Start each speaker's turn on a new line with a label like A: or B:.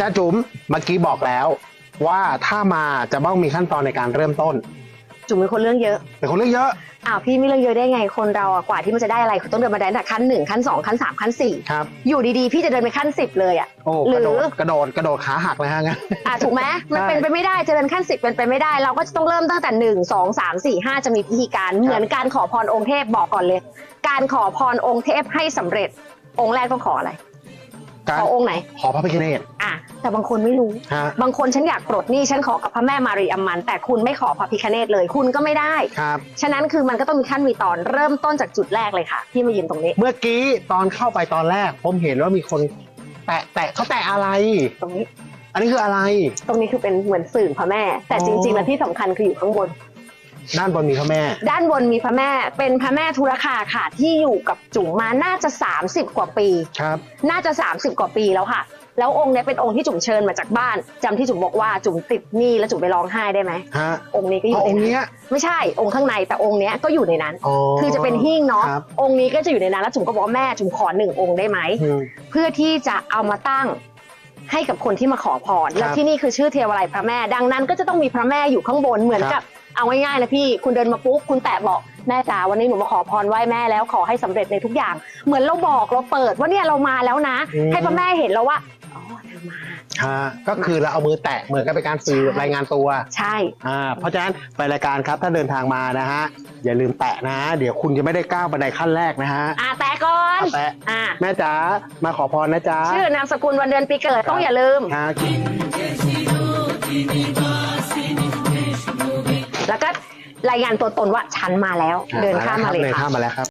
A: จารย์จุ๋มเมื่อกี้บอกแล้ว ว่าถ้ามาจะต้องมีขั้นตอนในการเริ่มต้น
B: จุ๋มเป็นคนเรื่องเยอะ
A: เป็นคนเรื่องเยอะ
B: อ้าวพี่ไม่เรื่องเยอะได้ไงคนเราอะกว่าที่มันจะได้อะไรคือต้องเดินมาได้ตั้งแต่ขั้นหนึ่งขั้นสองขั้นสามขั้นสี่
A: ครับ
B: อยู่ดีๆ พี่จะเดินไปขั้นสิบเลยอะ
A: โอ้
B: หรื
A: ก
B: อ
A: ระโดดกระโดดกระโดดขาหักเลยฮะงั้น
B: อะถูกไหมมัน
A: ใช่
B: เป็นไปไม่ได้จะเดินขั้นสิบเป็นไปไม่ได้ เราก็จะต้องเริ่มตั้งแต่หนึ่งสองสามสี่ห้าจะมีพิธีการเหมือนการขอพรองค์เทพบอกก่อนเลย การขอพรองค์เทพให้สำเร็จองค์แรกต้องขออะไร
A: การ
B: ขอองค์ไหน
A: ขอพระพิฆเนศ
B: อะแต่บางคนไม่รู้
A: ฮะ
B: บางคนฉันอยากปลดหนี้ฉันขอกับพระแม่มารีอัมมัน แต่คุณไม่ขอพระพิคเนตเลย คุณก็ไม่ได้
A: ครับ
B: ฉะนั้นคือมันก็ต้องมีขั้นมีตอนเริ่มต้นจากจุดแรกเลยค่ะ ที่มายืนตรงนี้
A: เมื่อกี้ตอนเข้าไปตอนแรก ผมเห็นว่ามีคน แตะแตะเขาแตะอะไร
B: ตรงนี้
A: อันนี้คืออะไร
B: ตรงนี้คือเป็นเหมือนสื่อพระแม่ แต่
A: อ๋อ
B: จริงๆแล้วที่สำคัญคืออยู่ข้างบน
A: ด้านบนมีพระแม่
B: ด้านบนมีพระแม่ เป็นพระแม่ธุรคาค่ะ ที่อยู่กับจุ๋มมาน่าจะ 30 กว่าปี
A: ครับ
B: น่าจะ 30 กว่าปีแล้วค่ะ แล้วองค์เนี้ยเป็นองค์ที่จุ๋มเชิญมาจากบ้านจำที่จุ๋มบอกว่าจุ๋มติดหนี้แล้วจุ๋มไปร้องไห้ได้ไหม
A: ฮะ
B: องค์นี้ก็อ
A: เพ
B: ยู่
A: ราะ
B: ใน
A: องค์
B: นั้
A: เนี้
B: น
A: ย
B: ไม่ใช่องค์ข้างในแต่องค์เนี้ยก็อยู่ในนั้น
A: อ๋อ
B: คือจะเป็นหิ้งเนาะ
A: ครับ
B: องค์นี้ก็จะอยู่ในนั้นแล้วจุ๋มก็บอกว่าแม่จุ๋มขอหนึ่งองค์ได้ไหม
A: อืม
B: เพื่อที่จะเอามาตั้งให้กับคนที่มาขอพร
A: ครับ
B: แล้วที่นี่คือชื่อเทวาลัยพระแม่ ดังนั้นก็จะต้องมีพระแม่อยู่ข้างบนเหมือน
A: ครั
B: กับบ เอาง่ายๆนะพี่ คุณเดินมาปุ๊บ คุณแตะบอกแม่จ๋าวันนี้หนูมาขอพรไหว้แม่แล้วขอให้สำเร็จในทุกอย่าง เหมือนเราบอกเราเปิดว่าเนี่ยเรามาแล้วนะ
A: อืม
B: ให้พระแม่เห็นแล้วว่าอ๋อเธอมา
A: ฮะก็คือเราเอามือแตะเหมือนกับเป็นการสื่อ
B: ใช่
A: รายงานตัว
B: ใช่
A: อ่าเพราะฉะนั้นไปรายการครับถ้าเดินทางมานะฮะอย่าลืมแตะนะ เดี๋ยวคุณจะไม่ได้ก้าวบันไดขั้นแรกนะฮะ
B: อ่าแตะก่อน
A: เอาแตะ
B: อ่า
A: แม่จ๋ามาขอพรนะจ๊ะ
B: ชื่อนามสกุลวันเดือนปีเกิดต้องอย่าลืม
A: ฮะ
B: แล้วก็รายงานตัวตนว่าฉันมาแล้ว เดินข้ามมาเลย
A: เดิน
B: ค่ะ
A: ข้ามมาแล้วครับ